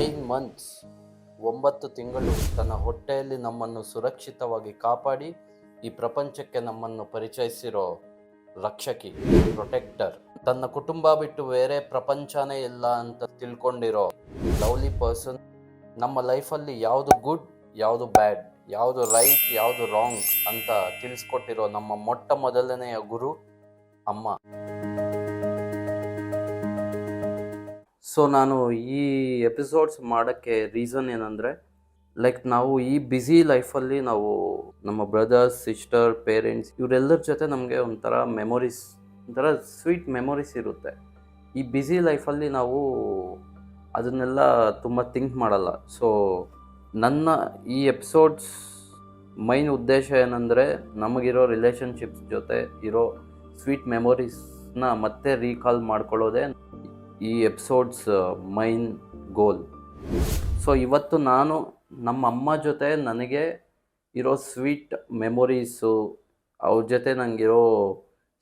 Nine months ಒಂಬತ್ತು ತಿಂಗಳು ತನ್ನ ಹೊಟ್ಟೆಯಲ್ಲಿ ನಮ್ಮನ್ನು ಸುರಕ್ಷಿತವಾಗಿ ಕಾಪಾಡಿ, ಈ ಪ್ರಪಂಚಕ್ಕೆ ನಮ್ಮನ್ನು ಪರಿಚಯಿಸಿರೋ ರಕ್ಷಕಿ ಪ್ರೊಟೆಕ್ಟರ್ ತನ್ನ ಕುಟುಂಬ ಬಿಟ್ಟು ಬೇರೆ ಪ್ರಪಂಚನೇ ಇಲ್ಲ ಅಂತ ತಿಳ್ಕೊಂಡಿರೋ ಲವ್ಲಿ ಪರ್ಸನ್, ನಮ್ಮ ಲೈಫಲ್ಲಿ ಯಾವುದು ಗುಡ್, ಯಾವುದು ಬ್ಯಾಡ್, ಯಾವುದು ರೈಟ್, ಯಾವುದು ರಾಂಗ್ ಅಂತ ತಿಳಿಸ್ಕೊಟ್ಟಿರೋ ನಮ್ಮ ಮೊಟ್ಟ ಮೊದಲನೆಯ ಗುರು ಅಮ್ಮ. ಸೊ ನಾನು ಈ ಎಪಿಸೋಡ್ಸ್ ಮಾಡೋಕ್ಕೆ ರೀಸನ್ ಏನಂದರೆ ಲೈಕ್ ನಾವು ಈ ಬ್ಯುಸಿ ಲೈಫಲ್ಲಿ ನಾವು ನಮ್ಮ ಬ್ರದರ್ಸ್ ಸಿಸ್ಟರ್ ಪೇರೆಂಟ್ಸ್ ಇವರೆಲ್ಲರ ಜೊತೆ ನಮಗೆ ಒಂಥರ ಮೆಮೊರೀಸ್ ಒಂಥರ ಸ್ವೀಟ್ ಮೆಮೊರೀಸ್ ಇರುತ್ತೆ. ಈ ಬ್ಯುಸಿ ಲೈಫಲ್ಲಿ ನಾವು ಅದನ್ನೆಲ್ಲ ತುಂಬ ಥಿಂಕ್ ಮಾಡಲ್ಲ. ಸೊ ನನ್ನ ಈ ಎಪಿಸೋಡ್ಸ್ ಮೈನ್ ಉದ್ದೇಶ ಏನಂದರೆ, ನಮಗಿರೋ ರಿಲೇಷನ್ಶಿಪ್ಸ್ ಜೊತೆ ಇರೋ ಸ್ವೀಟ್ ಮೆಮೊರೀಸ್ನ ಮತ್ತೆ ರೀಕಾಲ್ ಮಾಡ್ಕೊಳ್ಳೋದೇ ಈ ಎಪಿಸೋಡ್ಸ್ ಮೈನ್ ಗೋಲ್ ಸೊ ಇವತ್ತು ನಾನು ನಮ್ಮ ಅಮ್ಮ ಜೊತೆ ನನಗೆ ಇರೋ ಸ್ವೀಟ್ ಮೆಮೊರೀಸು ಅವ್ರ ಜೊತೆ ನನಗಿರೋ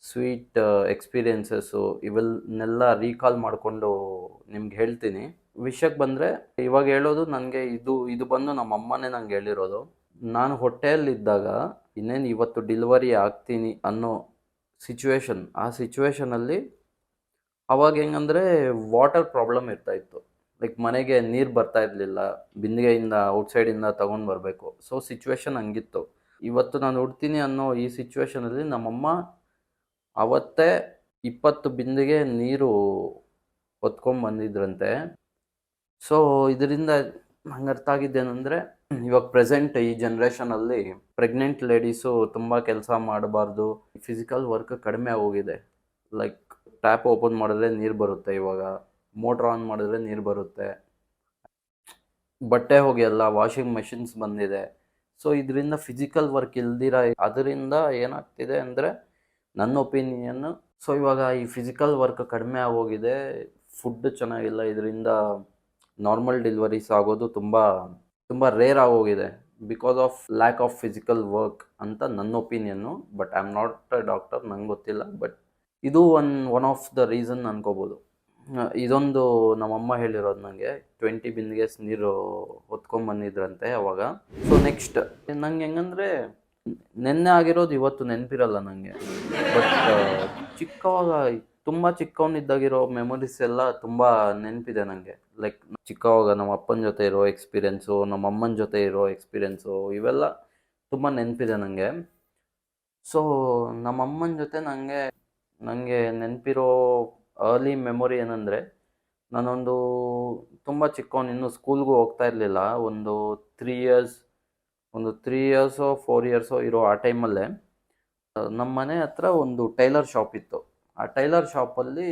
ಸ್ವೀಟ್ ಎಕ್ಸ್ಪೀರಿಯೆನ್ಸಸ್ಸು ಇವನ್ನೆಲ್ಲ ರೀಕಾಲ್ ಮಾಡಿಕೊಂಡು ನಿಮ್ಗೆ ಹೇಳ್ತೀನಿ. ವಿಷಯಕ್ಕೆ ಬಂದರೆ, ಇವಾಗ ಹೇಳೋದು ನನಗೆ ಇದು ಇದು ಬಂದು ನಮ್ಮ ಅಮ್ಮನೇ ನಂಗೆ ಹೇಳಿರೋದು. ನಾನು ಹೊಟ್ಟೆಯಲ್ಲಿದ್ದಾಗ ಇನ್ನೇನು ಇವತ್ತು ಡೆಲಿವರಿ ಆಗ್ತೀನಿ ಅನ್ನೋ ಸಿಚುವೇಶನ್ ಆ ಸಿಚುವೇಶನಲ್ಲಿ ಅವಾಗ ಹೆಂಗಂದರೆ ವಾಟರ್ ಪ್ರಾಬ್ಲಮ್ ಇರ್ತಾ ಇತ್ತು. ಲೈಕ್ ಮನೆಗೆ ನೀರು ಬರ್ತಾ ಇರಲಿಲ್ಲ, ಬಿಂದಿಗೆಯಿಂದ ಔಟ್ಸೈಡಿಂದ ತೊಗೊಂಡು ಬರಬೇಕು. ಸೊ ಸಿಚುವೇಶನ್ ಹಂಗಿತ್ತು. ಇವತ್ತು ನಾನು ಉಡ್ತೀನಿ ಅನ್ನೋ ಈ ಸಿಚುವೇಶನಲ್ಲಿ ನಮ್ಮಮ್ಮ ಅವತ್ತೇ ಇಪ್ಪತ್ತು ಬಿಂದಿಗೆ ನೀರು ಹೊತ್ಕೊಂಡು ಬಂದಿದ್ರಂತೆ. ಸೊ ಇದರಿಂದ ನಂಗೆ ಅರ್ಥ ಆಗಿದ್ದೇನೆಂದರೆ ಇವಾಗ ಪ್ರೆಸೆಂಟ್ ಈ ಜನ್ರೇಷನಲ್ಲಿ ಪ್ರೆಗ್ನೆಂಟ್ ಲೇಡೀಸು ತುಂಬ ಕೆಲಸ ಮಾಡಬಾರ್ದು. ಫಿಸಿಕಲ್ ವರ್ಕ್ ಕಡಿಮೆ ಹೋಗಿದೆ ಲೈಕ್ ಟ್ಯಾಪ್ ಓಪನ್ ಮಾಡಿದ್ರೆ ನೀರು ಬರುತ್ತೆ ಇವಾಗ. ಮೋಟ್ರ್ ಆನ್ ಮಾಡಿದ್ರೆ ನೀರು ಬರುತ್ತೆ. ಬಟ್ಟೆ ಹೋಗಿ ಎಲ್ಲ ವಾಷಿಂಗ್ ಮೆಷಿನ್ಸ್ ಬಂದಿದೆ. ಸೊ ಇದರಿಂದ ಫಿಸಿಕಲ್ ವರ್ಕ್ ಇಲ್ದಿರ ಅದರಿಂದ ಏನಾಗ್ತಿದೆ ಅಂದರೆ ನನ್ನ ಒಪಿನಿಯನ್ನು ಸೊ ಇವಾಗ ಈ ಫಿಸಿಕಲ್ ವರ್ಕ್ ಕಡಿಮೆ ಆಗೋಗಿದೆ. ಫುಡ್ ಚೆನ್ನಾಗಿಲ್ಲ. ಇದರಿಂದ ನಾರ್ಮಲ್ ಡೆಲಿವರೀಸ್ ಆಗೋದು ತುಂಬ ತುಂಬ ರೇರ್ ಆಗೋಗಿದೆ. Because of lack of physical work ಅಂತ ನನ್ನ opinion but I am not a doctor, ನಂಗೆ ಗೊತ್ತಿಲ್ಲ. ಬಟ್ ಇದು one one of the reason ಅನ್ಕೋಬೋದು. ಇದೊಂದು ನಮ್ಮಮ್ಮ ಹೇಳಿರೋದು ನನಗೆ ಟ್ವೆಂಟಿ ಬಿಂದಿಗೆಸ್ ನೀರು ಹೊತ್ಕೊಂಬಂದಿದ್ರಂತೆ ಅವಾಗ. ಸೊ ನೆಕ್ಸ್ಟ್ ನಂಗೆ ಹೆಂಗಂದ್ರೆ ನೆನ್ನೆ ಆಗಿರೋದು ಇವತ್ತು ನೆನಪಿರಲ್ಲ ನನಗೆ ಬಟ್ ಚಿಕ್ಕವಾಗ, ತುಂಬ ಚಿಕ್ಕವನಿದ್ದಾಗಿರೋ ಮೆಮೊರೀಸ್ ಎಲ್ಲ ತುಂಬ ನೆನಪಿದೆ ನನಗೆ ಲೈಕ್ ಚಿಕ್ಕವಾಗ ನಮ್ಮ ಅಪ್ಪನ ಜೊತೆ ಇರೋ ಎಕ್ಸ್ಪೀರಿಯೆನ್ಸು ನಮ್ಮ ಅಮ್ಮನ ಜೊತೆ ಇರೋ ಎಕ್ಸ್ಪೀರಿಯೆನ್ಸು ಇವೆಲ್ಲ ತುಂಬ ನೆನಪಿದೆ ನನಗೆ ಸೊ ನಮ್ಮ ಅಮ್ಮನ ಜೊತೆ ನನಗೆ ನನಗೆ ನೆನಪಿರೋ ಅರ್ಲಿ ಮೆಮೊರಿ ಏನಂದರೆ ನಾನೊಂದು ತುಂಬ ಚಿಕ್ಕವನು ಇನ್ನೂ ಸ್ಕೂಲ್ಗೂ ಹೋಗ್ತಾ ಇರಲಿಲ್ಲ. ಒಂದು ತ್ರೀ ಇಯರ್ಸ್ ಒಂದು ತ್ರೀ ಇಯರ್ಸೋ ಫೋರ್ ಇಯರ್ಸೋ ಇರೋ ಆ ಟೈಮಲ್ಲೇ ನಮ್ಮ ಮನೆ ಹತ್ರ ಒಂದು ಟೈಲರ್ ಶಾಪ್ ಇತ್ತು. ಆ ಟೈಲರ್ ಶಾಪಲ್ಲಿ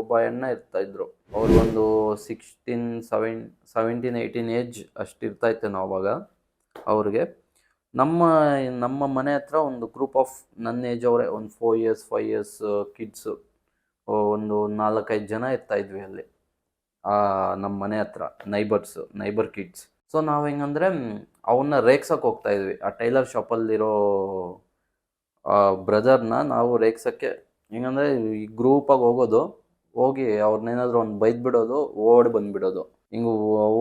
ಒಬ್ಬ ಎಣ್ಣ ಇರ್ತಾ ಇದ್ರು. ಅವ್ರು ಒಂದು sixteen seven seventeen eighteen age ಅಷ್ಟು ಇರ್ತಾಯಿತ್ತು ನಾವು ಅವಾಗ ಅವ್ರಿಗೆ. ನಮ್ಮ ನಮ್ಮ ಮನೆ ಹತ್ರ ಒಂದು ಗ್ರೂಪ್ ಆಫ್ ನನ್ನ ಏಜ್ ಅವರೇ, ಒಂದು four years five years kids ಒಂದು ನಾಲ್ಕೈದು ಜನ ಇರ್ತಾ ಇದ್ವಿ ಅಲ್ಲಿ ನಮ್ಮ ಮನೆ ಹತ್ರ ನೈಬರ್ಸು ನೈಬರ್ ಕಿಡ್ಸ್ ಸೊ ನಾವು ಹೆಂಗಂದ್ರೆ ಅವನ್ನ ರೇಗ್ಸಕ್ಕೆ ಹೋಗ್ತಾ ಇದ್ವಿ. ಆ ಟೈಲರ್ ಶಾಪಲ್ಲಿರೋ ಬ್ರದರ್ನ ನಾವು ರೇಗ್ಸಕ್ಕೆ, ಹೆಂಗಂದ್ರೆ ಈ ಗ್ರೂಪಾಗಿ ಹೋಗೋದು, ಹೋಗಿ ಅವ್ರನ್ನೇನಾದ್ರು ಒಂದು ಬೈದ್ ಬಿಡೋದು ಓಡಿ ಬಂದ್ಬಿಡೋದು. ಹಿಂಗೆ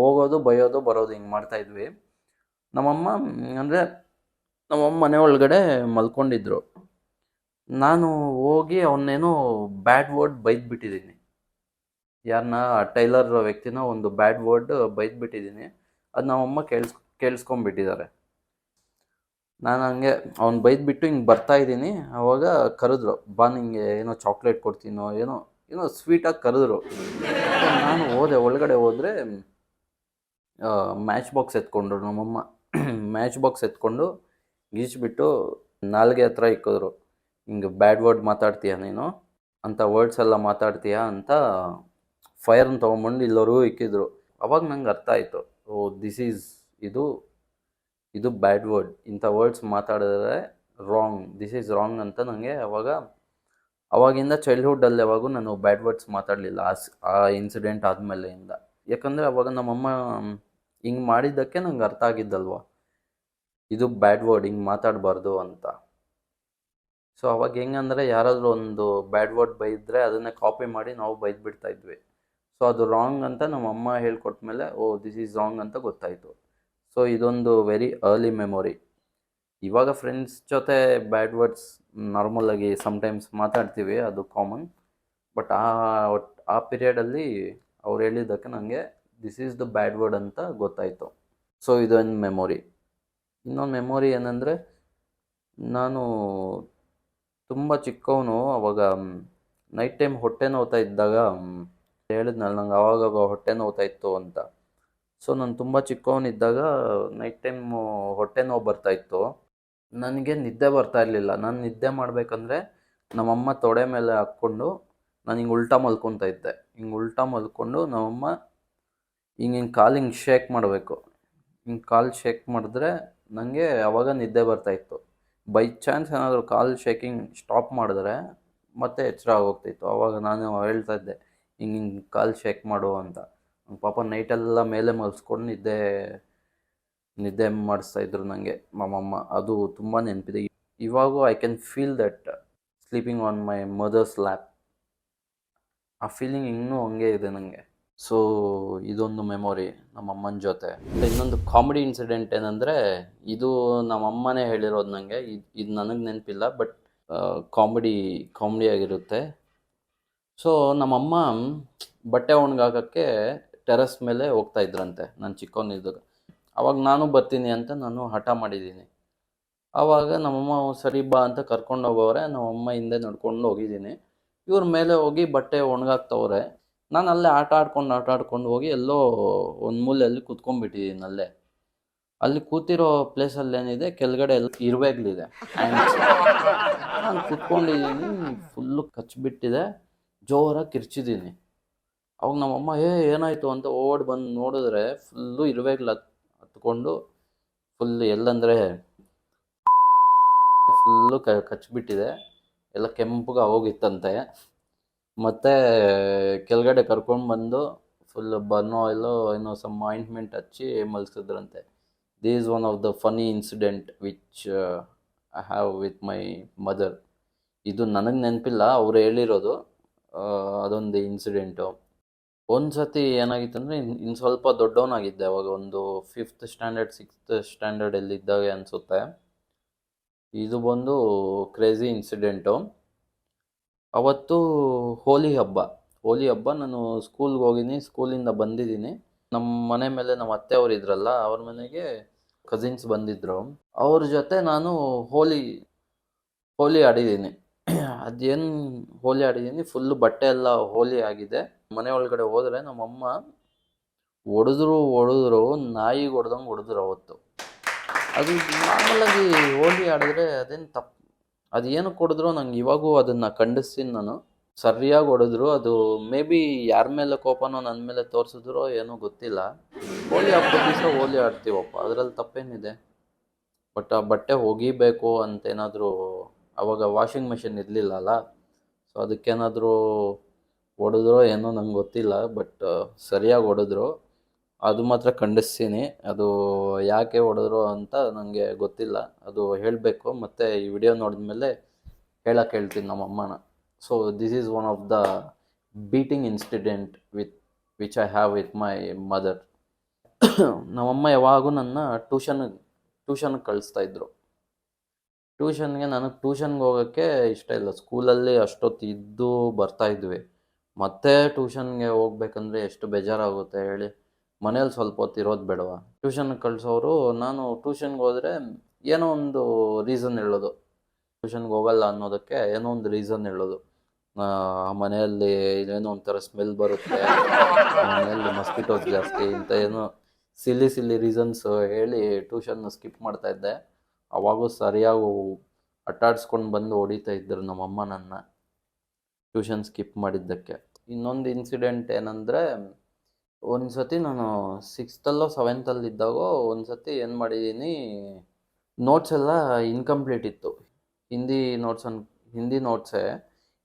ಹೋಗೋದು, ಬೈಯೋದು, ಬರೋದು ಹಿಂಗೆ ಮಾಡ್ತಾ ಇದ್ವಿ. ನಮ್ಮಮ್ಮ, ಅಂದರೆ ನಮ್ಮಮ್ಮ ಮನೆ ಒಳಗಡೆ ಮಲ್ಕೊಂಡಿದ್ರು. ನಾನು ಹೋಗಿ ಅವನ್ನೇನೋ ಬ್ಯಾಡ್ ವರ್ಡ್ ಬೈದ್ಬಿಟ್ಟಿದ್ದೀನಿ. ಯಾರನ್ನ ಟೈಲರ್ ವ್ಯಕ್ತಿನ ಒಂದು ಬ್ಯಾಡ್ ವರ್ಡ್ ಬೈದ್ಬಿಟ್ಟಿದ್ದೀನಿ. ಅದು ನಮ್ಮಮ್ಮ ಕೇಳಿಸ್ ಕೇಳಿಸ್ಕೊಂಬಿಟ್ಟಿದ್ದಾರೆ ನಾನು ಹಂಗೆ ಅವ್ನು ಬೈದ್ಬಿಟ್ಟು ಹಿಂಗೆ ಬರ್ತಾ ಇದ್ದೀನಿ. ಅವಾಗ ಕರೆದ್ರು, ಬಾ ನಿಂಗೆ ಏನೋ ಚಾಕ್ಲೇಟ್ ಕೊಡ್ತೀನೋ, ಏನೋ ಏನೋ ಸ್ವೀಟಾಗಿ ಕರೆದ್ರು. ನಾನು ಹೋದೆ, ಒಳಗಡೆ ಹೋದರೆ ಮ್ಯಾಚ್ ಬಾಕ್ಸ್ ಎತ್ಕೊಂಡ್ರು ನಮ್ಮಮ್ಮ. ಮ್ಯಾಚ್ ಬಾಕ್ಸ್ ಎತ್ಕೊಂಡು ಗೀಚ್ಬಿಟ್ಟು ನಾಲ್ಗೆ ಹತ್ರ ಇಕ್ಕಿದ್ರು. ಹಿಂಗೆ ಬ್ಯಾಡ್ ವರ್ಡ್ ಮಾತಾಡ್ತೀಯ ನೀನು? ಅಂತ ವರ್ಡ್ಸ್ ಎಲ್ಲ ಮಾತಾಡ್ತೀಯಾ ಅಂತ ಫೈರನ್ನು ತೊಗೊಂಬಂದು ಇಲ್ಲವರೆಗೂ ಇಕ್ಕಿದ್ರು. ಅವಾಗ ನಂಗೆ ಅರ್ಥ ಆಯಿತು. ಓ ದಿಸ್ ಈಸ್ ಇದು ಇದು ಬ್ಯಾಡ್ ವರ್ಡ್. ಇಂಥ ವರ್ಡ್ಸ್ ಮಾತಾಡಿದ್ರೆ ರಾಂಗ್ ದಿಸ್ ಈಸ್ ರಾಂಗ್ ಅಂತ ನನಗೆ ಅವಾಗ, ಅವಾಗಿಂದ ಚೈಲ್ಡ್ಹುಡ್ಡಲ್ಲಿ ಯಾವಾಗೂ ನಾನು ಬ್ಯಾಡ್ ವರ್ಡ್ಸ್ ಮಾತಾಡಲಿಲ್ಲ, ಆ ಆ ಇನ್ಸಿಡೆಂಟ್ ಆದಮೇಲೆಯಿಂದ ಯಾಕಂದರೆ ಅವಾಗ ನಮ್ಮಮ್ಮ ಹಿಂಗೆ ಮಾಡಿದ್ದಕ್ಕೆ ನಂಗೆ ಅರ್ಥ ಆಗಿದ್ದಲ್ವ? ಇದು ಬ್ಯಾಡ್ ವರ್ಡ್ ಹಿಂಗೆ ಮಾತಾಡಬಾರ್ದು ಅಂತ. ಸೊ ಅವಾಗ ಹೆಂಗಂದರೆ ಯಾರಾದರೂ ಒಂದು ಬ್ಯಾಡ್ ವರ್ಡ್ ಬೈದರೆ ಅದನ್ನೇ ಕಾಪಿ ಮಾಡಿ ನಾವು ಬೈದ್ಬಿಡ್ತಾ ಇದ್ವಿ. ಸೊ ಅದು ರಾಂಗ್ ಅಂತ ನಮ್ಮ ಅಮ್ಮ ಹೇಳ್ಕೊಟ್ಮೇಲೆ ಓ ದಿಸ್ ಈಸ್ ರಾಂಗ್ ಅಂತ ಗೊತ್ತಾಯಿತು. ಸೊ ಇದೊಂದು ವೆರಿ ಅರ್ಲಿ ಮೆಮೊರಿ ಇವಾಗ ಫ್ರೆಂಡ್ಸ್ ಜೊತೆ ಬ್ಯಾಡ್ ವರ್ಡ್ಸ್ ನಾರ್ಮಲಾಗಿ ಸಮ್ಟೈಮ್ಸ್ ಮಾತಾಡ್ತೀವಿ, ಅದು ಕಾಮನ್ ಬಟ್ ಆ ಆ ಪೀರಿಯಡಲ್ಲಿ ಅವ್ರು ಹೇಳಿದ್ದಕ್ಕೆ ನನಗೆ this is the bad word ಅಂತ ಗೊತ್ತಾಯಿತು. ಸೊ ಇದೊಂದು ಮೆಮೊರಿ ಇನ್ನೊಂದು ಮೆಮೊರಿ ಏನಂದರೆ, ನಾನು ತುಂಬ ಚಿಕ್ಕವನು, ಅವಾಗ ನೈಟ್ ಟೈಮ್ ಹೊಟ್ಟೆ ನೋವ್ತಾ ಇದ್ದಾಗ ಹೇಳಿದ್ನಲ್ಲ ನಂಗೆ ಅವಾಗ ಹೊಟ್ಟೆ ನೋವ್ತಾ ಇತ್ತು ಅಂತ. ಸೊ ನಾನು ತುಂಬ ಚಿಕ್ಕವನಿದ್ದಾಗ ನೈಟ್ ಟೈಮು ಹೊಟ್ಟೆ ನೋವು ಬರ್ತಾ ಇತ್ತು. ನನಗೆ ನಿದ್ದೆ ಬರ್ತಾ ಇರಲಿಲ್ಲ. ನಾನು ನಿದ್ದೆ ಮಾಡಬೇಕಂದ್ರೆ, ನಮ್ಮಮ್ಮ ತೊಡೆ ಮೇಲೆ ಹಾಕ್ಕೊಂಡು, ನಾನು ಹಿಂಗೆ ಉಲ್ಟಾ ಮಲ್ಕೊತಾ ಇದ್ದೆ. ಹಿಂಗೆ ಉಲ್ಟಾ ಮಲ್ಕೊಂಡು ನಮ್ಮಮ್ಮ, ಹಿಂಗೆ ಹಿಂಗೆ ಕಾಲು ಹಿಂಗೆ ಶೇಕ್ ಮಾಡಬೇಕು. ಹಿಂಗೆ ಕಾಲು ಶೇಕ್ ಮಾಡಿದ್ರೆ ನನಗೆ ಅವಾಗ ನಿದ್ದೆ ಬರ್ತಾ ಇತ್ತು. ಬೈ ಚಾನ್ಸ್ ಏನಾದರೂ ಕಾಲು ಶೇಕಿಂಗ್ ಸ್ಟಾಪ್ ಮಾಡಿದ್ರೆ ಮತ್ತೆ ಎಚ್ಚರ ಆಗೋಗ್ತಿತ್ತು. ಅವಾಗ ನಾನು ಹೇಳ್ತಾ ಇದ್ದೆ, ಹಿಂಗೆ ಹಿಂಗೆ ಕಾಲು ಶೇಕ್ ಮಾಡು ಅಂತ. ಪಾಪ ನೈಟೆಲ್ಲ ಮೇಲೆ ಮಲ್ಸ್ಕೊಂಡು ನಿದ್ದೆ ನಿದ್ದೆ ಮಾಡಿಸ್ತಾ ಇದ್ರು ನನಗೆ ನಮ್ಮಮ್ಮ. ಅದು ತುಂಬ ನೆನಪಿದೆ. ಇವಾಗೂ I can feel that sleeping on my mother's lap ಆ ಫೀಲಿಂಗ್ ಇನ್ನೂ ಹಂಗೆ ಇದೆ ನನಗೆ ಸೊ ಇದೊಂದು ಮೆಮೊರಿ ನಮ್ಮ ಅಮ್ಮನ ಜೊತೆ. ಇನ್ನೊಂದು ಕಾಮಿಡಿ ಇನ್ಸಿಡೆಂಟ್ ಏನಂದರೆ, ಇದು ನಮ್ಮ ಅಮ್ಮನೇ ಹೇಳಿರೋದು ನನಗೆ ಇದು ಇದು ನನಗೆ ನೆನಪಿಲ್ಲ ಬಟ್ ಕಾಮಿಡಿ ಕಾಮಿಡಿ ಆಗಿರುತ್ತೆ. ಸೊ ನಮ್ಮಮ್ಮ ಬಟ್ಟೆ ಒಣಗಾಕೋಕ್ಕೆ ಟೆರಸ್ ಮೇಲೆ ಹೋಗ್ತಾ ಇದ್ರಂತೆ, ನಾನು ಚಿಕ್ಕವನಿದ್ದಾಗ ಅವಾಗ ನಾನು ಬರ್ತೀನಿ ಅಂತ ನಾನು ಹಠ ಮಾಡಿದ್ದೀನಿ. ಆವಾಗ ನಮ್ಮಮ್ಮ, ಸರಿ ಬಾ ಅಂತ ಕರ್ಕೊಂಡು ಹೋಗೋರೆ ನಮ್ಮಮ್ಮ ಹಿಂದೆ ನಡ್ಕೊಂಡು ಹೋಗಿದ್ದೀನಿ. ಇವ್ರ ಮೇಲೆ ಹೋಗಿ ಬಟ್ಟೆ ಒಣಗಾಕ್ತವ್ರೆ. ನಾನು ಅಲ್ಲೇ ಆಟ ಆಡ್ಕೊಂಡು ಆಟ ಆಡ್ಕೊಂಡು ಹೋಗಿ ಎಲ್ಲೋ ಒಂದು ಮೂಲೆಯಲ್ಲಿ ಕೂತ್ಕೊಂಡ್ಬಿಟ್ಟಿದ್ದೀನಿ ಅಲ್ಲೇ. ಅಲ್ಲಿ ಕೂತಿರೋ ಪ್ಲೇಸಲ್ಲಿ ಏನಿದೆ, ಕೆಳಗಡೆ ಎಲ್ಲ ಇರುವೆಗಳಿದೆ. ನಾನು ಕೂತ್ಕೊಂಡಿದ್ದೀನಿ ಫುಲ್ಲು ಕಚ್ಚಿಬಿಟ್ಟಿದೆ ಜೋರಾಗಿ ಕಿರ್ಚಿದ್ದೀನಿ ಅವಾಗ ನಮ್ಮಮ್ಮ ಏ ಏನಾಯಿತು? ಅಂತ ಓಡಿ ಬಂದು ನೋಡಿದ್ರೆ ಫುಲ್ಲು ಇರುವೆಗಳು ಹತ್, ಹತ್ಕೊಂಡು ಫುಲ್ ಎಲ್ಲಂದರೆ ಫುಲ್ಲು ಕ, ಕಚ್ಬಿಟ್ಟಿದೆ. ಎಲ್ಲ ಕೆಂಪಗೆ ಹೋಗಿತ್ತಂತೆ ಮತ್ತು ಕೆಳಗಡೆ ಕರ್ಕೊಂಡು ಬಂದು ಫುಲ್ ಬರ್ನ್ ಆಯಿಲು ಏನೋ ಸಮ್ ಆಯಿಂಟ್ಮೆಂಟ್ ಹಚ್ಚಿ ಮಲಗಿಸಿದ್ರಂತೆ this is one of the funny incident which I have with my mother ಇದು ನನಗೆ ನೆನಪಿಲ್ಲ, ಅವ್ರು ಹೇಳಿರೋದು ಅದೊಂದು ಇನ್ಸಿಡೆಂಟು ಒಂದು ಸತಿ ಏನಾಗಿತ್ತು ಅಂದರೆ ಇನ್ನು ಸ್ವಲ್ಪ ದೊಡ್ಡವನಾಗಿದ್ದೆ ಅವಾಗ ಒಂದು ಫಿಫ್ತ್ ಸ್ಟ್ಯಾಂಡರ್ಡ್ ಸಿಕ್ಸ್ತ್ ಸ್ಟ್ಯಾಂಡರ್ಡಲ್ಲಿ ಇದ್ದಾಗ ಅನಿಸುತ್ತೆ. ಇದು ಬಂದು ಕ್ರೇಜಿ ಇನ್ಸಿಡೆಂಟು ಅವತ್ತು ಹೋಲಿ ಹಬ್ಬ. ಹೋಲಿ ಹಬ್ಬ ನಾನು ಸ್ಕೂಲ್ಗೆ ಹೋಗಿನಿ ಸ್ಕೂಲಿಂದ ಬಂದಿದ್ದೀನಿ ನಮ್ಮ ಮನೆ ಮೇಲೆ ನಮ್ಮ ಅತ್ತೆಯವರು ಇದ್ರಲ್ಲ, ಅವ್ರ ಮನೆಗೆ ಕಸಿನ್ಸ್ ಬಂದಿದ್ದರು ಅವ್ರ ಜೊತೆ ನಾನು ಹೋಲಿ ಹೋಲಿ ಆಡಿದ್ದೀನಿ ಅದೇನು ಹೋಲಿ ಆಡಿದ್ದೀನಿ ಫುಲ್ಲು ಬಟ್ಟೆ ಎಲ್ಲ ಹೋಲಿ ಆಗಿದೆ. ಮನೆ ಒಳಗಡೆ ಹೋದರೆ ನಮ್ಮಮ್ಮ ಹೊಡೆದ್ರು ಹೊಡೆದ್ರು ನಾಯಿಗೆ ಹೊಡೆದಂಗೆ ಹೊಡೆದ್ರು ಅವತ್ತು. ಅದು ನಾರ್ಮಲಾಗಿ ಹೋಲಿ ಆಡಿದ್ರೆ ಅದೇನು ತಪ್ಪು ಅದು ಏನು ಕೊಡಿದ್ರು ನಂಗೆ ಇವಾಗೂ ಅದನ್ನು ಖಂಡಿಸ್ತೀನಿ ನಾನು. ಸರಿಯಾಗಿ ಹೊಡೆದ್ರು, ಅದು ಮೇ ಬಿ ಯಾರ ಮೇಲೆ ಕೋಪನೋ ನನ್ನ ಮೇಲೆ ತೋರಿಸಿದ್ರೋ ಏನೋ ಗೊತ್ತಿಲ್ಲ. ಹೋಲಿ ಹಬ್ಬದ ದಿವಸ ಹೋಲಿ ಆಡ್ತೀವಪ್ಪ, ಅದರಲ್ಲಿ ತಪ್ಪೇನಿದೆ. ಬಟ್ ಆ ಬಟ್ಟೆ ಒಗಿಬೇಕು ಅಂತೇನಾದರೂ ಅವಾಗ ವಾಷಿಂಗ್ ಮೆಷಿನ್ ಇರಲಿಲ್ಲ ಅಲ್ಲ, ಸೊ ಅದಕ್ಕೇನಾದರೂ ಹೊಡೆದ್ರೋ ಏನೋ ನಂಗೆ ಗೊತ್ತಿಲ್ಲ, ಬಟ್ ಸರಿಯಾಗಿ ಹೊಡೆದ್ರು. ಅದು ಮಾತ್ರ ಖಂಡಿಸ್ತೀನಿ. ಅದು ಯಾಕೆ ಹೊಡೆದ್ರು ಅಂತ ನನಗೆ ಗೊತ್ತಿಲ್ಲ. ಅದು ಹೇಳಬೇಕು. ಮತ್ತು ಈ ವಿಡಿಯೋ ನೋಡಿದ ಮೇಲೆ ಹೇಳಕ್ಕೆ ಹೇಳ್ತೀನಿ ನಮ್ಮ ಅಮ್ಮನ. So this is one of the beating incident with which I have with my mother ನಮ್ಮಮ್ಮ ಯಾವಾಗೂ ನನ್ನ ಟ್ಯೂಷನ್ ಟ್ಯೂಷನ್ಗೆ ಕಳಿಸ್ತಾ ಇದ್ರು. ಟ್ಯೂಷನ್ಗೆ ನನಗೆ ಟ್ಯೂಷನ್ಗೆ ಹೋಗೋಕ್ಕೆ ಇಷ್ಟ ಇಲ್ಲ. ಸ್ಕೂಲಲ್ಲಿ ಅಷ್ಟೊತ್ತು ಇದ್ದು ಬರ್ತಾಯಿದ್ವಿ ಮತ್ತೆ ಟ್ಯೂಷನ್ಗೆ ಹೋಗ್ಬೇಕಂದ್ರೆ ಎಷ್ಟು ಬೇಜಾರಾಗುತ್ತೆ ಹೇಳಿ. ಮನೇಲಿ ಸ್ವಲ್ಪ ಹೊತ್ತು ಇರೋದು ಬೇಡವಾ? ಟ್ಯೂಷನ್ ಕಳಿಸೋರು, ನಾನು ಟ್ಯೂಷನ್ಗೆ ಹೋದರೆ ಏನೋ ಒಂದು ರೀಸನ್ ಹೇಳೋದು. ಟ್ಯೂಷನ್ಗೆ ಹೋಗಲ್ಲ ಅನ್ನೋದಕ್ಕೆ ಏನೋ ಒಂದು ರೀಸನ್ ಹೇಳೋದು. ಮನೆಯಲ್ಲಿ ಏನೋ ಒಂಥರ ಸ್ಮೆಲ್ ಬರುತ್ತೆ ಮನೆಯಲ್ಲಿ ಮಸ್ಕಿಟೋಸ್ ಜಾಸ್ತಿ ಇಂಥ ಏನೋ ಸಿಲ್ಲಿ ಸಿಲ್ಲಿ ರೀಸನ್ಸ್ ಹೇಳಿ ಟ್ಯೂಷನ್ನ ಸ್ಕಿಪ್ ಮಾಡ್ತಾ ಇದ್ದೆ. ಅವಾಗೂ ಸರಿಯಾಗಿ ಅಟ್ಟಾಡ್ಸ್ಕೊಂಡು ಬಂದು ಹೊಡಿತಾ ಇದ್ದರು ನಮ್ಮಮ್ಮ ನನ್ನ. ಟ್ಯೂಷನ್ ಸ್ಕಿಪ್ ಮಾಡಿದ್ದಕ್ಕೆ. ಇನ್ನೊಂದು ಇನ್ಸಿಡೆಂಟ್ ಏನಂದರೆ ಒಂದು ಸತಿ ನಾನು ಸಿಕ್ಸ್ತಲ್ಲೋ ಸೆವೆಂತಲ್ಲಿ ಇದ್ದಾಗ ಒಂದು ಸತಿ ಏನು ಮಾಡಿದ್ದೀನಿ ನೋಟ್ಸ್ ಎಲ್ಲ ಇನ್ಕಂಪ್ಲೀಟ್ ಇತ್ತು. ಹಿಂದಿ ನೋಟ್ಸ್ ಅನ್, ಹಿಂದಿ ನೋಟ್ಸೇ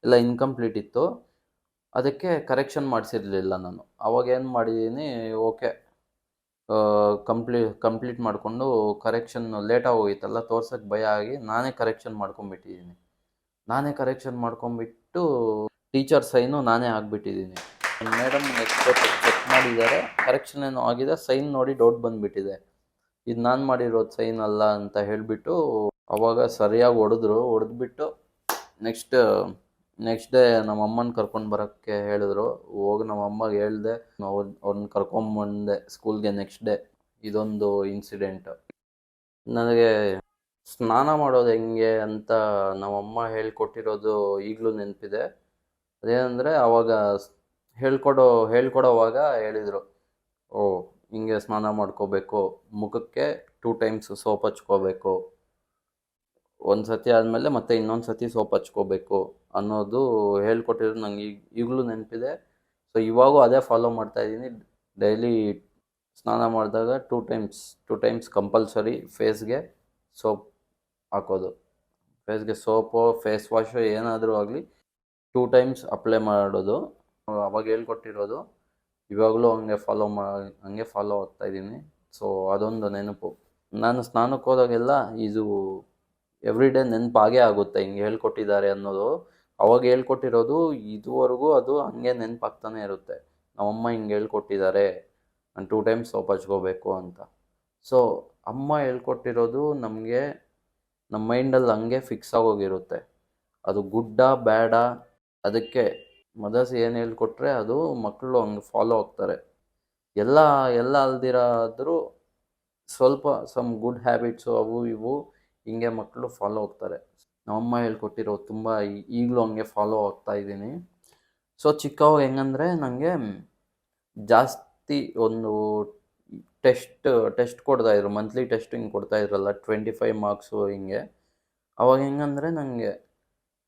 ಎಲ್ಲ ಇನ್ಕಂಪ್ಲೀಟ್ ಇತ್ತು. ಅದಕ್ಕೆ ಕರೆಕ್ಷನ್ ಮಾಡಿಸಿರ್ಲಿಲ್ಲ ನಾನು. ಅವಾಗ ಏನು ಮಾಡಿದ್ದೀನಿ ಓಕೆ ಕಂಪ್ಲೀ ಕಂಪ್ಲೀಟ್ ಮಾಡಿಕೊಂಡು ಕರೆಕ್ಷನ್ ಲೇಟಾಗಿ ಹೋಗಿತ್ತಲ್ಲ ತೋರ್ಸೋಕ್ಕೆ ಭಯ ಆಗಿ ನಾನೇ ಕರೆಕ್ಷನ್ ಮಾಡ್ಕೊಂಬಿಟ್ಟಿದ್ದೀನಿ ನಾನೇ ಕರೆಕ್ಷನ್ ಮಾಡ್ಕೊಂಬಿಟ್ಟು ಟೀಚರ್ ಸೈನು ನಾನೇ ಆಗಿಬಿಟ್ಟಿದ್ದೀನಿ ಮೇಡಮ್ ನೆಕ್ಸ್ಟ್ ಮಾಡಿದ್ದಾರೆ. ಕರೆಕ್ಷನ್ ಏನೋ ಆಗಿದೆ? ಸೈನ್ ನೋಡಿ ಡೌಟ್ ಬಂದ್ಬಿಟ್ಟಿದೆ. ಇದು ನಾನು ಮಾಡಿರೋದು ಸೈನ್ ಅಲ್ಲ ಅಂತ ಹೇಳಿಬಿಟ್ಟು ಅವಾಗ ಸರಿಯಾಗಿ ಹೊಡೆದ್ರು. ಹೊಡೆದ್ಬಿಟ್ಟು ನೆಕ್ಸ್ಟ್ ನೆಕ್ಸ್ಟ್ ಡೇ ನಮ್ಮ ಅಮ್ಮನ ಕರ್ಕೊಂಡು ಬರೋಕ್ಕೆ ಹೇಳಿದ್ರು. ಹೋಗಿ ನಮ್ಮ ಅಮ್ಮಗೆ ಹೇಳ್ದೆ, ಅವ್ರ ಅವ್ರನ್ನ ಕರ್ಕೊಂಬಂದೆ ಸ್ಕೂಲ್ಗೆ ನೆಕ್ಸ್ಟ್ ಡೇ ಇದೊಂದು ಇನ್ಸಿಡೆಂಟ್ ನನಗೆ ಸ್ನಾನ ಮಾಡೋದು ಹೆಂಗೆ ಅಂತ ನಮ್ಮಮ್ಮ ಹೇಳ್ಕೊಟ್ಟಿರೋದು ಈಗಲೂ ನೆನಪಿದೆ. ಅದೇನಂದರೆ ಅವಾಗ ಸ್- ಹೇಳ್ಕೊಡೋ, ಹೇಳ್ಕೊಡೋವಾಗ ಹೇಳಿದರು, ಓ, ಹಿಂಗೆ ಸ್ನಾನ ಮಾಡ್ಕೋಬೇಕು, ಮುಖಕ್ಕೆ ಟೂ ಟೈಮ್ಸ್ ಸೋಪ್ ಹಚ್ಕೋಬೇಕು, ಒಂದು ಸತಿ ಆದಮೇಲೆ ಮತ್ತೆ ಇನ್ನೊಂದು ಸತಿ ಸೋಪ್ ಹಚ್ಕೋಬೇಕು ಅನ್ನೋದು ಹೇಳ್ಕೊಟ್ಟಿರೋದು ನಂಗೆ ಈಗ, ಈಗಲೂ ನೆನಪಿದೆ. ಸೊ ಇವಾಗೂ ಅದೇ ಫಾಲೋ ಮಾಡ್ತಾ ಇದ್ದೀನಿ. ಡೈಲಿ ಸ್ನಾನ ಮಾಡಿದಾಗ two times two times compulsory ಫೇಸ್ಗೆ soap ಹಾಕೋದು. ಫೇಸ್ಗೆ ಸೋಪು ಫೇಸ್ ವಾಶು ಏನಾದರೂ ಆಗಲಿ ಟೂ ಟೈಮ್ಸ್ ಅಪ್ಲೈ ಮಾಡೋದು. ಅವಾಗ ಹೇಳ್ಕೊಟ್ಟಿರೋದು. ಇವಾಗಲೂ ಹಂಗೆ ಫಾಲೋ ಮಾ, ಹಂಗೆ ಫಾಲೋ ಆಗ್ತಾ ಇದ್ದೀನಿ. ಸೊ ಅದೊಂದು ನೆನಪು. ನಾನು ಸ್ನಾನಕ್ಕೆ ಹೋದಾಗೆಲ್ಲ ಇದು ಎವ್ರಿ ಡೇ ನೆನಪಾಗೇ ಆಗುತ್ತೆ ಹಿಂಗೆ ಹೇಳ್ಕೊಟ್ಟಿದ್ದಾರೆ ಅನ್ನೋದು. ಅವಾಗ ಹೇಳ್ಕೊಟ್ಟಿರೋದು, ಇದುವರೆಗೂ ಅದು ಹಂಗೆ ನೆನಪಾಗ್ತಾನೆ ಇರುತ್ತೆ. ನಮ್ಮಮ್ಮ ಹಿಂಗೆ ಹೇಳ್ಕೊಟ್ಟಿದ್ದಾರೆ. ನಾನು ಟೂ ಟೈಮ್ಸ್ ಸೋಪ್ ಹಚ್ಕೋಬೇಕು ಅಂತ. ಸೊ ಅಮ್ಮ ಹೇಳ್ಕೊಟ್ಟಿರೋದು ನಮಗೆ, ನಮ್ಮ ಮೈಂಡಲ್ಲಿ ಹಂಗೆ ಫಿಕ್ಸ್ ಆಗೋಗಿರುತ್ತೆ. ಅದು ಗುಡ್ಡ ಬೇಡ ಅದಕ್ಕೆ ಮದರ್ಸ್ ಏನು ಹೇಳ್ಕೊಟ್ರೆ ಅದು ಮಕ್ಕಳು ಹಂಗೆ ಫಾಲೋ ಆಗ್ತಾರೆ. ಎಲ್ಲ ಎಲ್ಲ ಅಲ್ದಿರಾದರೂ ಸ್ವಲ್ಪ ಸಮ್ ಗುಡ್ ಹ್ಯಾಬಿಟ್ಸು ಅವು ಇವು ಹಿಂಗೆ ಮಕ್ಕಳು ಫಾಲೋ ಆಗ್ತಾರೆ. ನಮ್ಮಮ್ಮ ಹೇಳ್ಕೊಟ್ಟಿರೋ ತುಂಬ ಈಗಲೂ ಹಂಗೆ ಫಾಲೋ ಆಗ್ತಾ ಇದ್ದೀನಿ. ಸೊ ಚಿಕ್ಕವಾಗ ಹೆಂಗಂದರೆ ನನಗೆ ಜಾಸ್ತಿ ಒಂದು ಟೆಸ್ಟ್ ಟೆಸ್ಟ್ ಕೊಡ್ತಾಯಿದ್ರು ಮಂತ್ಲಿ ಟೆಸ್ಟ್ ಹಿಂಗೆ ಕೊಡ್ತಾಯಿದ್ರಲ್ಲ ಟ್ವೆಂಟಿ ಫೈವ್ ಮಾರ್ಕ್ಸು ಹಿಂಗೆ. ಅವಾಗ ಹೆಂಗಂದರೆ ನನಗೆ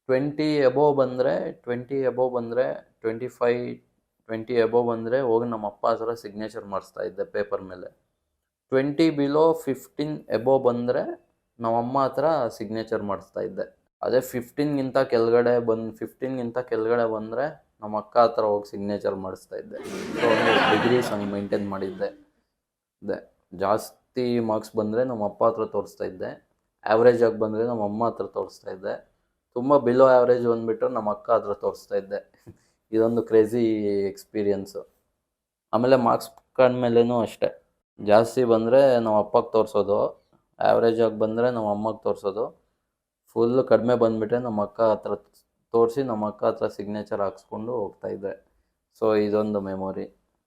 ಟ್ವೆಂಟಿ ಎಬೋವ್ ಬಂದರೆ ಟ್ವೆಂಟಿ ಎಬೋವ್ ಬಂದರೆ ಟ್ವೆಂಟಿ ಫೈ ಟ್ವೆಂಟಿ ಎಬೋವ್ ಬಂದರೆ ಹೋಗಿ ನಮ್ಮ ಅಪ್ಪ ಹತ್ರ ಸಿಗ್ನೇಚರ್ ಮಾಡಿಸ್ತಾ ಇದ್ದೆ ಪೇಪರ್ ಮೇಲೆ. ಟ್ವೆಂಟಿ ಬಿಲೋ ಫಿಫ್ಟೀನ್ ಎಬೋವ್ ಬಂದರೆ ನಮ್ಮಮ್ಮ ಹತ್ರ ಸಿಗ್ನೇಚರ್ ಮಾಡಿಸ್ತಾ ಇದ್ದೆ. ಅದೇ ಫಿಫ್ಟೀನ್ಗಿಂತ ಕೆಳಗಡೆ ಬಂದು ಫಿಫ್ಟೀನ್ಗಿಂತ ಕೆಳಗಡೆ ಬಂದರೆ ನಮ್ಮ ಅಕ್ಕ ಹತ್ರ ಹೋಗಿ ಸಿಗ್ನೇಚರ್ ಮಾಡಿಸ್ತಾ ಇದ್ದೆ. ಸೊ ಡಿಗ್ರೀಸ್ ಹಂಗೆ ಮೇಂಟೈನ್ ಮಾಡಿದ್ದೆ. ಅದೇ ಜಾಸ್ತಿ ಮಾರ್ಕ್ಸ್ ಬಂದರೆ ನಮ್ಮ ಅಪ್ಪ ಹತ್ರ ತೋರಿಸ್ತಾ ಇದ್ದೆ. ಆ್ಯಾವ್ರೇಜ್ ಆಗಿ ಬಂದರೆ ನಮ್ಮ ಅಮ್ಮ ಹತ್ರ ತೋರಿಸ್ತಾ ಇದ್ದೆ. ತುಂಬ ಬಿಲೋ ಆ್ಯಾವ್ರೇಜ್ ಬಂದುಬಿಟ್ಟು ನಮ್ಮ ಅಕ್ಕ ಹತ್ರ ತೋರಿಸ್ತಾ ಇದ್ದೆ. ಇದೊಂದು ಕ್ರೇಜಿ ಎಕ್ಸ್ಪೀರಿಯನ್ಸು ಆಮೇಲೆ ಮಾರ್ಕ್ಸ್ ಕಂಡ್ಮೇಲೇನೂ ಅಷ್ಟೇ. ಜಾಸ್ತಿ ಬಂದರೆ ನಮ್ಮ ಅಪ್ಪಗೆ ತೋರಿಸೋದು ಆ್ಯಾವ್ರೇಜ್ ಆಗಿ ಬಂದರೆ ನಮ್ಮ ಅಮ್ಮಗೆ ತೋರಿಸೋದು. ಫುಲ್ಲು ಕಡಿಮೆ ಬಂದುಬಿಟ್ರೆ ನಮ್ಮ ಅಕ್ಕ ಹತ್ರ ತೋರಿಸಿ ನಮ್ಮ ಅಕ್ಕ ಹತ್ರ ಸಿಗ್ನೇಚರ್ ಹಾಕ್ಸ್ಕೊಂಡು ಹೋಗ್ತಾಯಿದ್ದೆ ಸೊ ಇದೊಂದು ಮೆಮೊರಿ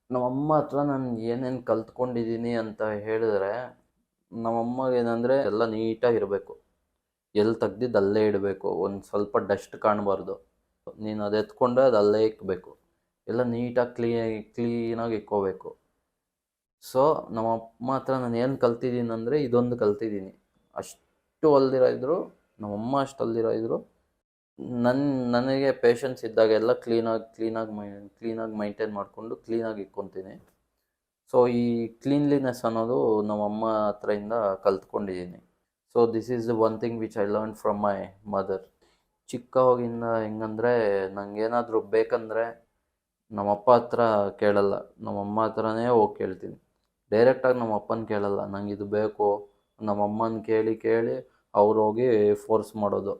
ನಮ್ಮಮ್ಮ ಹತ್ರ ನಾನು ಏನೇನು ಕಲ್ತ್ಕೊಂಡಿದ್ದೀನಿ ಅಂತ ಹೇಳಿದ್ರೆ ನಮ್ಮಮ್ಮಗೆ ಏನಂದರೆ ಎಲ್ಲ ನೀಟಾಗಿರಬೇಕು ಎಲ್ಲಿ ತೆಗ್ದಿದ್ದು ಅಲ್ಲೇ ಇಡಬೇಕು. ಒಂದು ಸ್ವಲ್ಪ ಡಸ್ಟ್ ಕಾಣಬಾರ್ದು. ನೀನು ಅದು ಎತ್ಕೊಂಡ್ರೆ ಅದು ಅಲ್ಲೇ ಇಕ್ಬೇಕು. ಎಲ್ಲ ನೀಟಾಗಿ ಕ್ಲೀನಾಗಿ ಕ್ಲೀನಾಗಿ ಇಕ್ಕೋಬೇಕು. ಸೊ, ನಮ್ಮ ಅಮ್ಮ ಹತ್ರ ನಾನು ಏನು ಕಲ್ತಿದ್ದೀನಿ ಅಂದರೆ ಇದೊಂದು ಕಲ್ತಿದ್ದೀನಿ. ಅಷ್ಟು ಅಲ್ದಿರೋ ನಮ್ಮಮ್ಮ ಅಷ್ಟು ಅಲ್ದಿರೋ ಇದ್ರು ನನ್ನ ನನಗೆ ಪೇಷನ್ಸ್ ಇದ್ದಾಗೆಲ್ಲ ಕ್ಲೀನಾಗಿ ಕ್ಲೀನಾಗಿ ಮೈ, ಕ್ಲೀನಾಗಿ ಮೈಂಟೈನ್ ಮಾಡಿಕೊಂಡು ಕ್ಲೀನಾಗಿ ಇಕ್ಕೊತೀನಿ. ಸೊ, ಈ ಕ್ಲೀನ್ಲಿನೆಸ್ ಅನ್ನೋದು ನಮ್ಮಮ್ಮ ಹತ್ರದಿಂದ ಕಲ್ತ್ಕೊಂಡಿದ್ದೀನಿ. So this is one thing which I learn from my mother ಚಿಕ್ಕವಾಗಿಂದ ಹೆಂಗಂದರೆ ನನಗೇನಾದರೂ ಬೇಕಂದರೆ ನಮ್ಮಪ್ಪ ಹತ್ರ ಕೇಳಲ್ಲ. ನಮ್ಮಮ್ಮ ಹತ್ರನೇ ಹೋಗಿ ಕೇಳ್ತೀನಿ. ಡೈರೆಕ್ಟಾಗಿ ನಮ್ಮ ಅಪ್ಪನ ಕೇಳಲ್ಲ. ನಂಗೆ ಇದು ಬೇಕು. ನಮ್ಮಮ್ಮನ ಕೇಳಿ ಕೇಳಿ ಅವ್ರು ಹೋಗಿ ಫೋರ್ಸ್ ಮಾಡೋದು.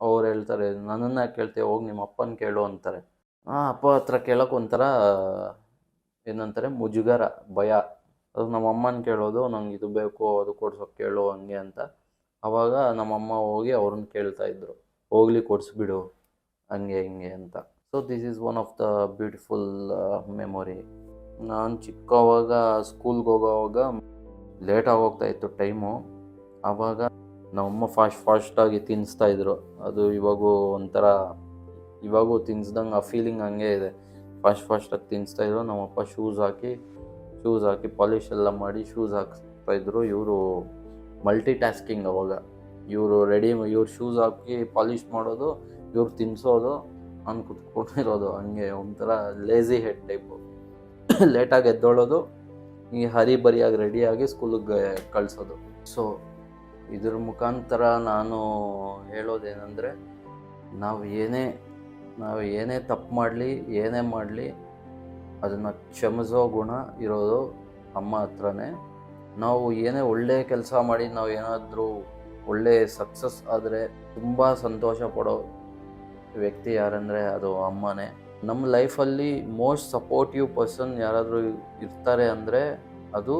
ಅವ್ರು ಹೇಳ್ತಾರೆ, ನನ್ನನ್ನು ಯಾಕೆ ಕೇಳ್ತೀಯ, ಹೋಗಿ ನಿಮ್ಮ ಅಪ್ಪನ ಕೇಳು ಅಂತಾರೆ. ಹಾಂ ಅಪ್ಪ ಹತ್ರ ಕೇಳೋಕೆ ಒಂಥರ, ಏನಂತಾರೆ, ಮುಜುಗರ, ಭಯ. ಅದು ನಮ್ಮ ಅಮ್ಮನ ಕೇಳೋದು, ನಂಗೆ ಇದು ಬೇಕು, ಅದು ಕೊಡ್ಸೋಕೆ ಕೇಳು, ಹಂಗೆ ಅಂತ. ಆವಾಗ ನಮ್ಮಮ್ಮ ಹೋಗಿ ಅವ್ರನ್ನ ಕೇಳ್ತಾ ಇದ್ರು. ಹೋಗ್ಲಿ ಕೊಡಿಸ್ಬಿಡು ಹಂಗೆ ಹಿಂಗೆ ಅಂತ. So this is one of the beautiful memory ನಾನು ಚಿಕ್ಕವಾಗ ಸ್ಕೂಲ್ಗೆ ಹೋಗೋವಾಗ ಲೇಟಾಗಿ ಹೋಗ್ತಾ ಇತ್ತು ಟೈಮು ಆವಾಗ ನಮ್ಮಮ್ಮ ಫಾಸ್ಟ್ ಫಾಸ್ಟಾಗಿ ತಿನ್ನಿಸ್ತಾ ಇದ್ರು. ಅದು ಇವಾಗೂ ಒಂಥರ, ಇವಾಗೂ ತಿನ್ಸ್ದಂಗೆ ಆ ಫೀಲಿಂಗ್ ಹಂಗೆ ಇದೆ. ಫಾಸ್ಟ್ ಫಾಸ್ಟಾಗಿ ತಿನ್ನಿಸ್ತಾ ಇದ್ರು. ನಮ್ಮಪ್ಪ ಶೂಸ್ ಹಾಕಿ ಶೂಸ್ ಹಾಕಿ ಪಾಲಿಶ್ ಎಲ್ಲ ಮಾಡಿ ಶೂಸ್ ಹಾಕಿಸ್ತಾ ಇದ್ರು. ಇವರು ಮಲ್ಟಿ ಟಾಸ್ಕಿಂಗ್ ಅವಾಗ. ಇವರು ರೆಡಿ ಇವ್ರು ಶೂಸ್ ಹಾಕಿ ಪಾಲಿಶ್ ಮಾಡೋದು, ಇವ್ರು ತಿನ್ನಿಸೋದು ನಾನು ಕುತ್ಕೊಂಡಿರೋದು. ಹಂಗೆ ಒಂಥರ ಲೇಝಿ ಹೆಡ್ ಟೈಪು ಲೇಟಾಗಿ ಎದ್ದೋಳೋದು, ಈ ಹರಿ ಬರಿಯಾಗಿ ರೆಡಿಯಾಗಿ ಸ್ಕೂಲಿಗೆ ಕಳಿಸೋದು. ಸೊ ಇದ್ರ ಮುಖಾಂತರ ನಾನು ಹೇಳೋದೇನೆಂದರೆ, ನಾವು ಏನೇ ನಾವು ಏನೇ ತಪ್ಪು ಮಾಡಲಿ, ಏನೇ ಮಾಡಲಿ, ಅದನ್ನು ಕ್ಷಮಿಸೋ ಗುಣ ಇರೋದು ಅಮ್ಮ ಹತ್ರನೇ. ನಾವು ಏನೇ ಒಳ್ಳೆಯ ಕೆಲಸ ಮಾಡಿ ನಾವು ಏನಾದರೂ ಒಳ್ಳೆಯ ಸಕ್ಸಸ್ ಆದರೆ ತುಂಬ ಸಂತೋಷ ಪಡೋ ವ್ಯಕ್ತಿ ಯಾರಂದರೆ ಅದು ಅಮ್ಮನೇ. ನಮ್ಮ ಲೈಫಲ್ಲಿ ಮೋಸ್ಟ್ ಸಪೋರ್ಟಿವ್ ಪರ್ಸನ್ ಯಾರಾದರೂ ಇರ್ತಾರೆ ಅಂದರೆ ಅದು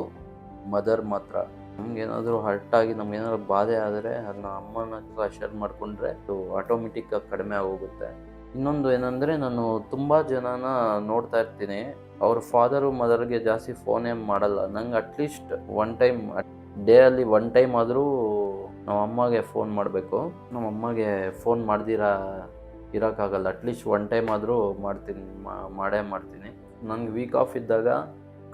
ಮದರ್ ಮಾತ್ರ. ನಮ್ಗೇನಾದರೂ ಹರ್ಟ್ ಆಗಿ ನಮ್ಗೇನಾದ್ರು ಬಾಧೆ ಆದರೆ ಅದನ್ನ ಅಮ್ಮನ ಹತ್ರ ಶೇರ್ ಮಾಡಿಕೊಂಡ್ರೆ ಅದು ಆಟೋಮೆಟಿಕ್ಕಾಗಿ ಕಡಿಮೆ ಆಗೋಗುತ್ತೆ. ಇನ್ನೊಂದು ಏನಂದರೆ ನಾನು ತುಂಬ ಜನನ ನೋಡ್ತಾ ಇರ್ತೀನಿ. ಅವ್ರ ಫಾದರು ಮದರ್ಗೆ ಜಾಸ್ತಿ ಫೋನೇ ಮಾಡಲ್ಲ. ನಂಗೆ at least one time day ಅಲ್ಲಿ ಒನ್ ಟೈಮ್ ಆದರೂ ನಮ್ಮ ಅಮ್ಮಗೆ ಫೋನ್ ಮಾಡಬೇಕು. ನಮ್ಮ ಅಮ್ಮಗೆ ಫೋನ್ ಮಾಡ್ದಿರಾ, ಇರೋಕ್ಕಾಗಲ್ಲ. ಅಟ್ಲೀಸ್ಟ್ ಒನ್ ಟೈಮ್ ಆದರೂ ಮಾಡ್ತೀನಿ ಮಾಡೇ ಮಾಡ್ತೀನಿ. ನನಗೆ ವೀಕ್ ಆಫ್ ಇದ್ದಾಗ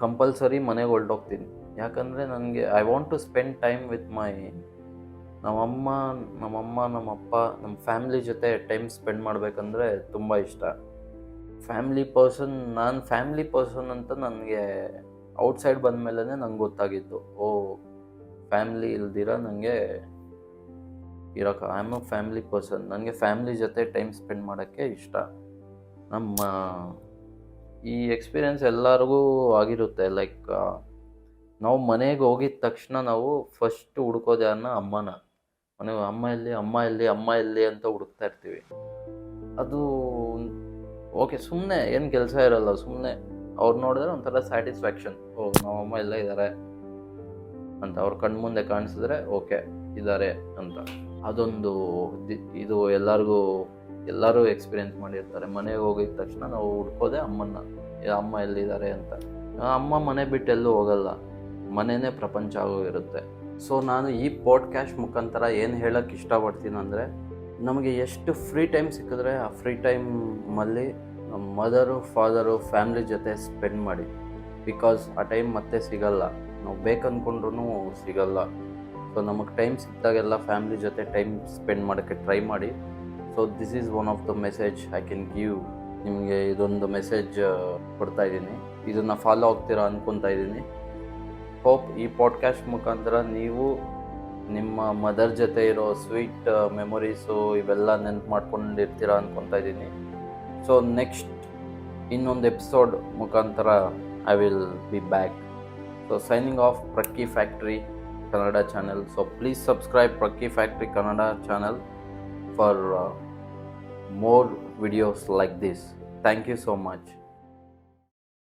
ಕಂಪಲ್ಸರಿ ಮನೆಗೆ ಹೊರಟೋಗ್ತೀನಿ. ಯಾಕಂದರೆ ನನಗೆ I want to spend time with my ನಮ್ಮಮ್ಮ ನಮ್ಮಮ್ಮ, ನಮ್ಮಪ್ಪ ನಮ್ಮ ಫ್ಯಾಮ್ಲಿ ಜೊತೆ ಟೈಮ್ ಸ್ಪೆಂಡ್ ಮಾಡಬೇಕಂದ್ರೆ ತುಂಬ ಇಷ್ಟ. ಫ್ಯಾಮ್ಲಿ ಪರ್ಸನ್, ನಾನು ಫ್ಯಾಮ್ಲಿ ಪರ್ಸನ್ ಅಂತ ನನಗೆ ಔಟ್ಸೈಡ್ ಬಂದ ಮೇಲೆ ನಂಗೆ ಗೊತ್ತಾಗಿತ್ತು. ಓ, ಫ್ಯಾಮ್ಲಿ ಇಲ್ದಿರ ನನಗೆ ಇರೋಕೆ I am a family person ನನಗೆ ಫ್ಯಾಮ್ಲಿ ಜೊತೆ ಟೈಮ್ ಸ್ಪೆಂಡ್ ಮಾಡೋಕ್ಕೆ ಇಷ್ಟ. ನಮ್ಮ ಈ ಎಕ್ಸ್ಪೀರಿಯೆನ್ಸ್ ಎಲ್ಲರಿಗೂ ಆಗಿರುತ್ತೆ. ಲೈಕ್ ನಾವು ಮನೆಗೆ ಹೋಗಿದ ತಕ್ಷಣ ನಾವು ಫಸ್ಟ್ ಹುಡ್ಕೋದು ಯಾರನ್ನ ಅಮ್ಮನ. ಮನೆಗೆ ಅಮ್ಮ ಎಲ್ಲಿ ಅಮ್ಮ ಎಲ್ಲಿ ಅಮ್ಮ ಎಲ್ಲಿ ಅಂತ ಹುಡುಕ್ತಾ ಇರ್ತೀವಿ. ಅದು ಓಕೆ ಸುಮ್ಮನೆ ಏನು ಕೆಲಸ ಇರಲ್ಲ ಸುಮ್ಮನೆ ಅವ್ರು ನೋಡಿದ್ರೆ ಒಂಥರ ಸ್ಯಾಟಿಸ್ಫ್ಯಾಕ್ಷನ್ ಓ ನಮ್ಮ ಅಮ್ಮ ಎಲ್ಲ ಇದ್ದಾರೆ ಅಂತ ಅವ್ರ ಕಣ್ಮುಂದೆ ಕಾಣಿಸಿದ್ರೆ ಓಕೆ ಇದ್ದಾರೆ ಅಂತ. ಅದೊಂದು ಇದು ಎಲ್ಲರಿಗೂ, ಎಲ್ಲರೂ ಎಕ್ಸ್ಪೀರಿಯೆನ್ಸ್ ಮಾಡಿರ್ತಾರೆ. ಮನೆಗೆ ಹೋಗಿದ ತಕ್ಷಣ ನಾವು ಹುಡ್ಕೋದೆ ಅಮ್ಮನ್ನ ಅಮ್ಮ ಎಲ್ಲಿದ್ದಾರೆ ಅಂತ. ಅಮ್ಮ ಮನೆ ಬಿಟ್ಟು ಎಲ್ಲೂ ಹೋಗಲ್ಲ. ಮನೆಯೇ ಪ್ರಪಂಚ ಆಗೋಗಿರುತ್ತೆ. ಸೊ ನಾನು ಈ ಪಾಡ್ಕ್ಯಾಸ್ಟ್ ಮುಖಾಂತರ ಏನು ಹೇಳೋಕ್ಕೆ ಇಷ್ಟಪಡ್ತೀನಿ ಅಂದರೆ, ನಮಗೆ ಎಷ್ಟು ಫ್ರೀ ಟೈಮ್ ಸಿಕ್ಕಿದ್ರೆ ಆ ಫ್ರೀ ಟೈಮಲ್ಲಿ ನಮ್ಮ ಮದರು ಫಾದರು ಫ್ಯಾಮ್ಲಿ ಜೊತೆ ಸ್ಪೆಂಡ್ ಮಾಡಿ. ಬಿಕಾಸ್ ಆ ಟೈಮ್ ಮತ್ತೆ ಸಿಗಲ್ಲ. ನಾವು ಬೇಕಂದ್ಕೊಂಡ್ರೂ ಸಿಗಲ್ಲ. ಸೊ ನಮಗೆ ಟೈಮ್ ಸಿಕ್ಕಿದಾಗೆಲ್ಲ ಫ್ಯಾಮ್ಲಿ ಜೊತೆ ಟೈಮ್ ಸ್ಪೆಂಡ್ ಮಾಡೋಕ್ಕೆ ಟ್ರೈ ಮಾಡಿ. So this is one of the message I can give ನಿಮಗೆ ಇದೊಂದು ಮೆಸೇಜ್ ಕೊಡ್ತಾ ಇದ್ದೀನಿ. ಇದನ್ನು ಫಾಲೋ ಆಗ್ತೀರಾ ಅನ್ಕೊತಾ ಇದ್ದೀನಿ. ಹೋಪ್ ಈ ಪಾಡ್ಕಾಸ್ಟ್ ಮುಖಾಂತರ ನೀವು ನಿಮ್ಮ ಮದರ್ ಜೊತೆ ಇರೋ ಸ್ವೀಟ್ ಮೆಮೊರೀಸು ಇವೆಲ್ಲ ನೆನಪು ಮಾಡ್ಕೊಂಡಿರ್ತೀರಾ ಅನ್ಕೊತಾ ಇದ್ದೀನಿ. ಸೊ ನೆಕ್ಸ್ಟ್ ಇನ್ನೊಂದು ಎಪಿಸೋಡ್ ಮುಖಾಂತರ I will be back so signing off Prakki factory Kannada channel so please subscribe Prakki factory Kannada channel for more videos like this thank you so much.